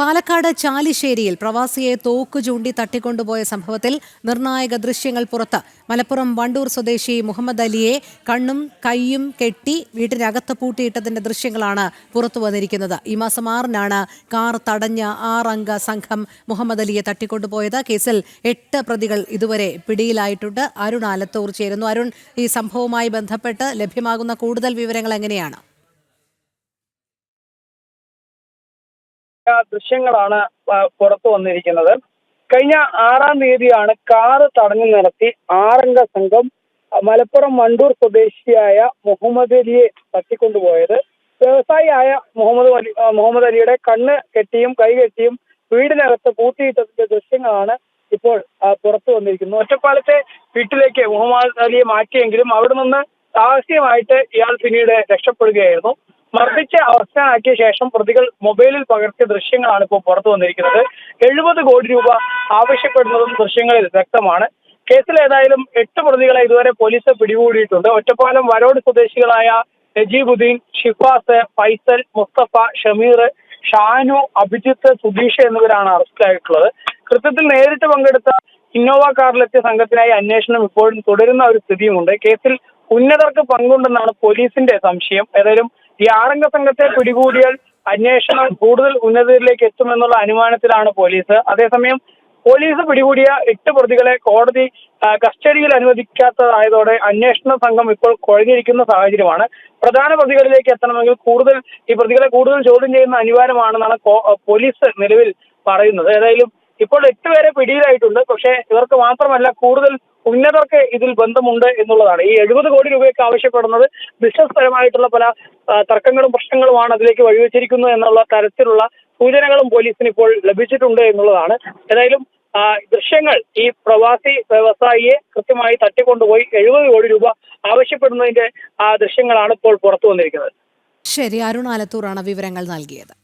പാലക്കാട് ചാലിശ്ശേരിയിൽ പ്രവാസിയെ തോക്ക് ചൂണ്ടി തട്ടിക്കൊണ്ടുപോയ സംഭവത്തിൽ നിർണായക ദൃശ്യങ്ങൾ പുറത്ത്. മലപ്പുറം വണ്ടൂർ സ്വദേശി മുഹമ്മദ് അലിയെ കണ്ണും കൈയും കെട്ടി വീട്ടിനകത്ത് പൂട്ടിയിട്ടതിന്റെ ദൃശ്യങ്ങളാണ് പുറത്തു വന്നിരിക്കുന്നത്. ഈ മാസം ആറിനാണ് കാർ തടഞ്ഞ ആറംഗ സംഘം മുഹമ്മദ് അലിയെ തട്ടിക്കൊണ്ടുപോയത്. കേസിൽ എട്ട് പ്രതികൾ ഇതുവരെ പിടിയിലായിട്ടുണ്ട്. അരുൺ ആലത്തൂർ ചേരുന്നു. അരുൺ ഈ സംഭവവുമായി ബന്ധപ്പെട്ട് ലഭ്യമാകുന്ന കൂടുതൽ വിവരങ്ങൾ എങ്ങനെയാണ്? ദൃശ്യങ്ങളാണ് പുറത്തു വന്നിരിക്കുന്നത്. കഴിഞ്ഞ ആറാം തീയതിയാണ് കാറ് തടഞ്ഞു നിർത്തി ആറംഗ സംഘം മലപ്പുറം വണ്ടൂർ സ്വദേശിയായ മുഹമ്മദ് അലിയെ തട്ടിക്കൊണ്ടുപോയത്. വ്യവസായിയായ മുഹമ്മദ് അലി മുഹമ്മദ് അലിയുടെ കണ്ണ് കെട്ടിയും കൈ കെട്ടിയും വീടിനകത്ത് പൂട്ടിയിട്ടതിന്റെ ദൃശ്യങ്ങളാണ് ഇപ്പോൾ പുറത്തു വന്നിരിക്കുന്നത്. ഒറ്റപ്പാലത്തെ വീട്ടിലേക്ക് മുഹമ്മദ് അലിയെ മാറ്റിയെങ്കിലും അവിടെ നിന്ന് സാഹസികമായിട്ട് ഇയാൾ പിന്നീട് രക്ഷപ്പെടുകയായിരുന്നു. മർദ്ദിച്ച് അവസ്ഥയാക്കിയ ശേഷം പ്രതികൾ മൊബൈലിൽ പകർത്തിയ ദൃശ്യങ്ങളാണ് ഇപ്പോൾ പുറത്തു വന്നിരിക്കുന്നത്. എഴുപത് കോടി രൂപ ആവശ്യപ്പെടുന്നതും ദൃശ്യങ്ങളിൽ വ്യക്തമാണ്. കേസിൽ ഏതായാലും എട്ട് പ്രതികളെ ഇതുവരെ പോലീസ് പിടികൂടിയിട്ടുണ്ട്. ഒറ്റപ്പാലം വരോട് സ്വദേശികളായ നജീബുദ്ദീൻ ഷിഫാസ് ഫൈസൽ മുസ്തഫ ഷമീർ ഷാനു അഭിജിത്ത് സുധീഷ് എന്നിവരാണ് അറസ്റ്റിലായിട്ടുള്ളത്. കൃത്യത്തിൽ നേരിട്ട് പങ്കെടുത്ത ഇന്നോവ കാറിലെത്തിയ സംഘത്തിനായി അന്വേഷണം ഇപ്പോഴും തുടരുന്ന ഒരു സ്ഥിതിയുമുണ്ട്. കേസിൽ ഉന്നതർക്ക് പങ്കുണ്ടെന്നാണ് പോലീസിന്റെ സംശയം. ഏതായാലും ഈ ആറംഗ സംഘത്തെ പിടികൂടിയാൽ അന്വേഷണം കൂടുതൽ ഉന്നതരിലേക്ക് എത്തുമെന്നുള്ള അനുമാനത്തിലാണ് പോലീസ്. അതേസമയം പോലീസ് പിടികൂടിയ എട്ട് പ്രതികളെ കോടതി കസ്റ്റഡിയിൽ അനുവദിക്കാത്തതായതോടെ അന്വേഷണ സംഘം ഇപ്പോൾ കുഴഞ്ഞിരിക്കുന്ന സാഹചര്യമാണ്. പ്രധാന പ്രതികളിലേക്ക് എത്തണമെങ്കിൽ കൂടുതൽ ഈ പ്രതികളെ കൂടുതൽ ചോദ്യം ചെയ്യുന്ന അനിവാര്യമാണെന്നാണ് പോലീസ് നിലവിൽ പറയുന്നത്. ഏതായാലും ഇപ്പോൾ എട്ട് പേരെ പിടിയിലായിട്ടുണ്ട്. പക്ഷേ ഇവർക്ക് മാത്രമല്ല കൂടുതൽ ഉന്നതർക്ക് ഇതിൽ ബന്ധമുണ്ട് എന്നുള്ളതാണ്. ഈ എഴുപത് കോടി രൂപയൊക്കെ ആവശ്യപ്പെടുന്നത് ബിസിനസ് പരമായിട്ടുള്ള പല തർക്കങ്ങളും പ്രശ്നങ്ങളുമാണ് അതിലേക്ക് വഴിവെച്ചിരിക്കുന്നത് എന്നുള്ള തരത്തിലുള്ള സൂചനകളും പോലീസിന് ഇപ്പോൾ ലഭിച്ചിട്ടുണ്ട് എന്നുള്ളതാണ്. ഏതായാലും ദൃശ്യങ്ങൾ ഈ പ്രവാസി വ്യവസായിയെ കൃത്യമായി തട്ടിക്കൊണ്ടുപോയി എഴുപത് കോടി രൂപ ആവശ്യപ്പെടുന്നതിന്റെ ആ ദൃശ്യങ്ങളാണ് ഇപ്പോൾ പുറത്തു വന്നിരിക്കുന്നത്. ശരി അരുൺ ആലത്തൂറാണ് വിവരങ്ങൾ നൽകിയത്.